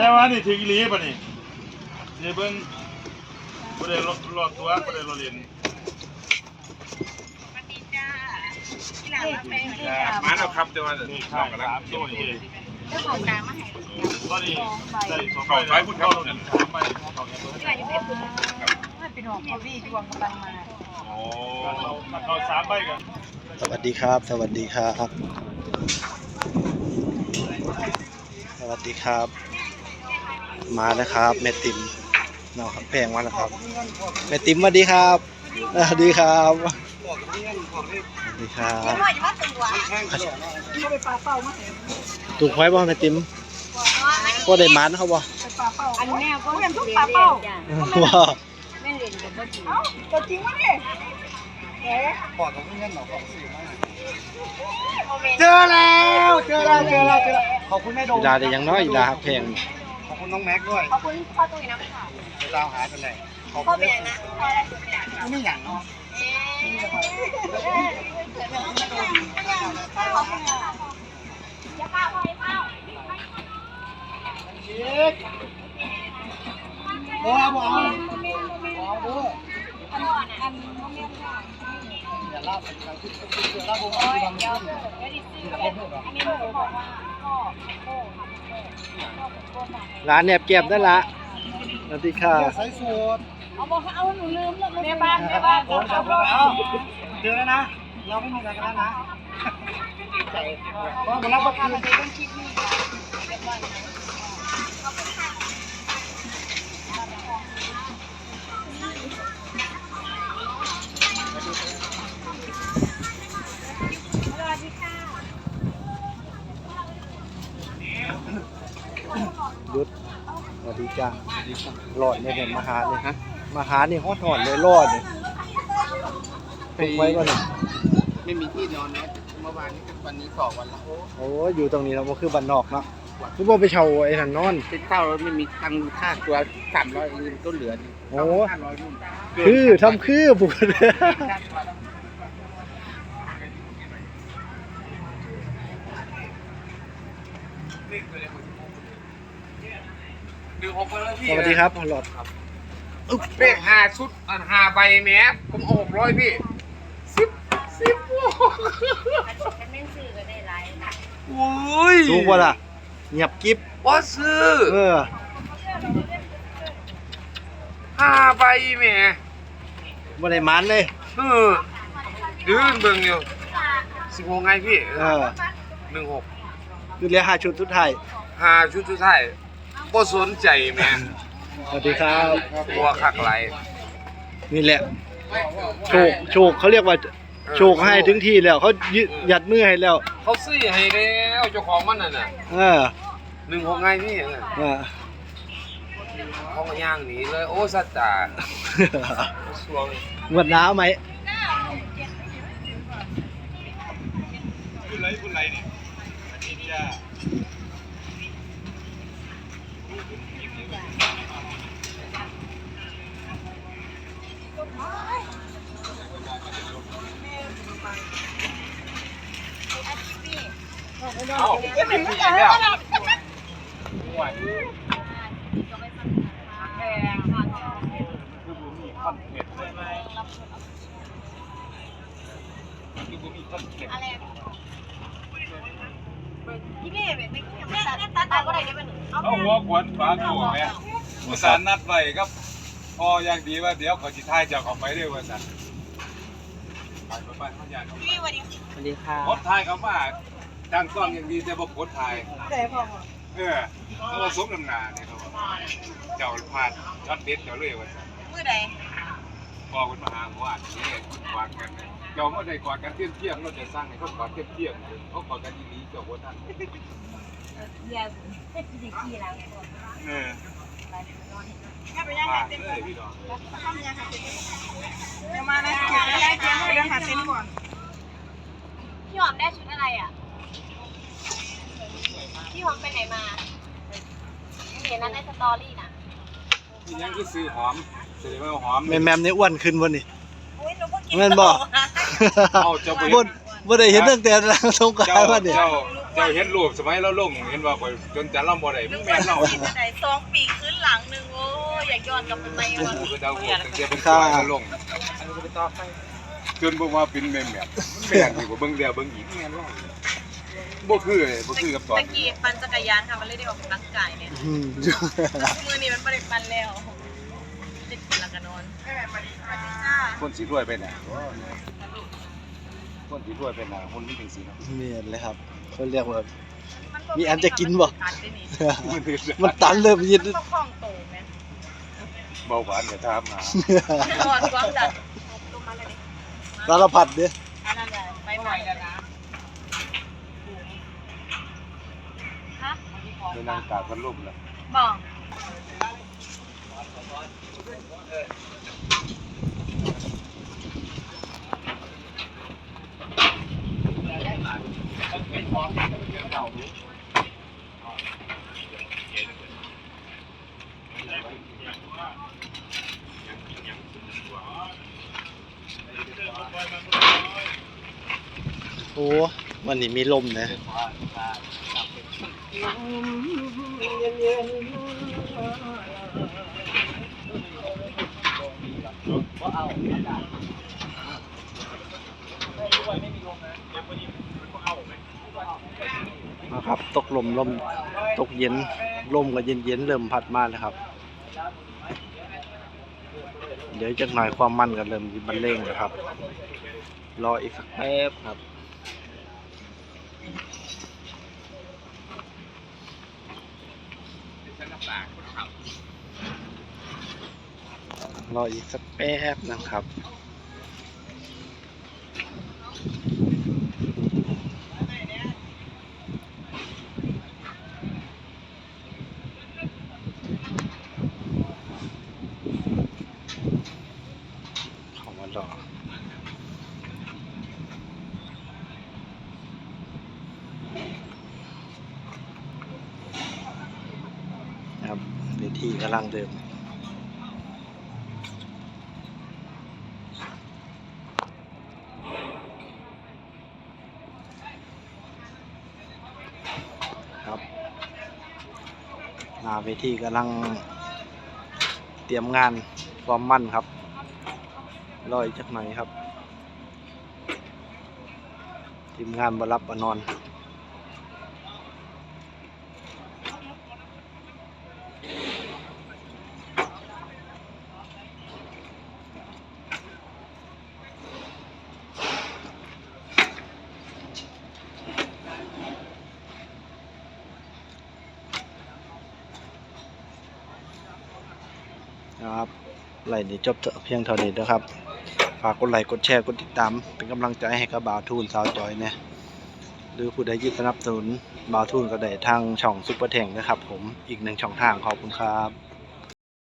แต่ว่านี่ถึงอีหลีป่ะนี่เดี๋ยวเบิ่งบ่ได้รอรอดตัวบ่ได้รอเรียนมาแล้วครับแต่ว่านี่น้ข้าองวกำลังสามเก็ตับวอยู่นี่เจ้าของน้ำมาให้ตอนนี้ได้สองใบแล้วเข้าแล้วสามใบเข้าแล้วที่ว่าอยู่เพชรบุรีมันเป็นหอกพวีดวงกำลังมาโอ้มันเข้าสามใบกันสวัสดีครับ สวัสดีครับ สวัสดีครับ มาแล้วครับแม่ติ๋มน้องครับแพงมาแล้วครับแม่ติ๋มสวัสดีครับสวัสดีครับสวัสดีครับพ่อจะมาตัวเขาไปปลาเป้ามาให้ถูกไว้บ่แม่ติ๋มก็ได้หมันเขาบ่ไปปลาเป้าอันแม่ก็เป็นทุกปลาเป้าว้าแม่เรียนกับพ่อจีเอ้าตัวจริงวะเนี่ยเอ๊ะเจอแล้วเจอแล้วเจอแล้วเจอแล้วขอบคุณแม่โดอีมดาได้ยังน้อยอีดาครับแพงขอบ คุณน้องแม็กซ์ด้วยขอบคุณพ่อตุ้ยน้ำค่ะไปตามหากันเลยขอบพ่อคุณเป็นนะพ่ออะไรเป็นนะไม่อย่างเนาะอย่าป้าพ่อให้เป้าเช็คบัวบัวเอาบัวบัวอย่าลาบไปทางที่ที่เสือลาบบัวที่ทำเดี๋ยวที่เดี๋ยวดิซื้ออันนี้หนูบอกว่าพ่อโก้ทำโก้ทำโก้ ร้านแนบเก็บได้ละสวัสดีค่ะใส่สูตรเอาบอกเอาหนูลืมแล้วแม่บ้านแม่บ้านโอ้ยขอบคุณเอาเจอแล้วนะ เราไม่มีอะไรกันแล้วนะใจก็มารับประทานมันจะต้องคิดนี่ สวัสดีจ้ารอดเนี่ยเห็นมาหาเลยฮะมาหาเนี่ฮอดหอนเลยรอดเลยถูกไว้ก่อนไม่มีที่นอนนะเมื่อวานนี้วันนี้สองวันแล้วโอ้ยอยู่ตรงนี้เราก็คือบ้านนอกเนาะคือบ่ไปเช่าไอ้นั่นนอนเป็นเท่าแล้วไม่มีตังค่าตัวสามร้อยเงินต้นเหลือโอ้ห้าร้อยนู่นคือทำคือผู กดึงหกไปแล้วพี่สวัสดีครับพอหลอดเลขห้าชุดอันห้าใบแม้ผมเอาหกร้อยพี่สิบสิบโอ้ฉันไม่ซื้อก็ได้หลายโอ้ยถูกป่ะล่ะเงียบกิ๊บว่าซื้อเออห้าใบแหม่บ่ได้หมันเลยเออยืนเบิ่งอยู่สิบหกไงพี่เออหนึ่งหกคือเหลือห้าชุดสุดท้ายห้าชุดสุดท้าย บ่สนใจแหม่สวัสดีครับ กลัวคักไหลนี่แหละ โชคโชคเขาเรียกว่าโชคให้ถึงที่แล้วเขายึดยัดมือให้แล้ว เขาซื้อให้แล้วเจ้าของมันน่ะน่ะเออหนึ่งหกไงพี่เออ เขาก็ย่างหนีเลยโอ้สัตว์ตาสวงงวดหนาวไหมคุณไรคุณไรนี่อันนี้จ้า เอ้าเป็นพี่แล้ว คือผมมีคอนเทนต์เลยไหมคือผมมีคอนเทนต์อะไรที่นี่เป็นไม่แม่แม่ตัดตัดก็ได้ได้เป็นเอาเอาหัวขวนฝาโกแม่อุตส่าห์นัดไว้ครับพออย่างดีว่าเดี๋ยวขอสิท้ายเจ้าขาไปเด้อว่าซั่นไปไปไปเขาอยากพี่วันนี้สวัสดีค่ะกดถ่ายเขามา ตั้งกล้องอย่างดีแต่บ่กดถ่ายแต่พอเออเขาว่าสมน้ำหน้าเนี่ยเขาบอกเจ้าพลาดช็อตเด็ดเจ้าเลยว่าซั่นมือใดพอคนมาหาว่านี่กอดกันเนี่ยเจ้าเมื่อใดกอดกันเที่ยงเที่ยงเราจะสร้างให้เขากอดเที่ยงเที่ยงเขากอดกันดีๆเจ้าบ่ทันเดี๋ยวเด็กกี่แล้วเออถ้าไปย่างพลาหาดเต็นเลยพี่น้องเลยทำยังหาเต็นเดี๋ยวมานะเดี๋ยวได้เต็นเดี๋ยวหาเต็นก่อนพี่หอมได้ชุดอะไรอะ พี่หอมไปไหนมา เห็นนั้นในสตอรี่น่ะนี่ยังคือซื้อหอมซื้อมาหอมแม่แมมนี่อ้วนขึ้นวันนี้อุ้ยหนูก็กินแม่นบ่ เอาเจ้าบ่บ่บ่ได้เห็นตั้งแต่หลังสงกราเจ้านต์วันนี้เจ้าเจ้าเห็นรูปสมัยเราลงเห็นว่าข่อยจนจะล่ำบ่ได้มึงแม่นเนาะกินอะไรสองปีขึ้นหลังหนึ่งโอ้ยอยากย้อนกลับไปไหมวะคือดาวหัวตั้งแต่เป็นตัวเราลงจนบ่มาเป็นแม่นแม่นมันแม่นที่บ่เบิ่งแล้วเบิ่งอีกแม่นว่า บ่คือเลยบ่คือกับตอนตะกี้ปั่นจักรยานค่ะมันเลยได้ออกกำลังกายเนี่ยอืมมือนี้มันไม่ได้ปั่นแล้วจะกินแล้วก็นอนจ้าคนสีรวยไปไหนคนสีรวยไปไหนคนที่เป็นสีเนาะเมียนเลยครับเขาเรียกว่ามีอันจะกินบ่ตัดได้นี่มันตันเลยมันยินต้องคล้องโตไหมเบาหวานอย่าถามหานอนกว้างจัดลงมาเลยดิสารพัดเด้อ อันนั้นแหละไปใหม่แล้วนะฮะในนางกาพันลุ่มแล้วบอกโอ้วันนี้มีลมนะ นะครับ ตกลมลมตกเย็นลมก็เย็นเย็นเริ่มพัดมาแล้วครับ เดี๋ยวจะหน่อยความมันก็เริ่มบรรเลงแล้วครับ รออีกสักแป๊บครับ รออีกสักแป๊บนะครับ นะครับเวทีกำลังเดิม ครับหน้าเวทีกำลังเตรียมงานความมั่นครับ รออีกจักหน่อยครับทีมงานบรับอนอน นะครับไลน์นี้จบเพียงเท่านี้นะครับ ฝากกดไลค์กดแชร์กดติดตาม เป็นกำลังใจให้กับบ่าวทูนสาวจอยเนี่ยหรือผู้ใดยินสนับสนุนบ่าวทูนก็ได้ทางช่องซุปเปอร์แทงนะครับ ผมอีกหนึ่งช่องทางขอบคุณครับ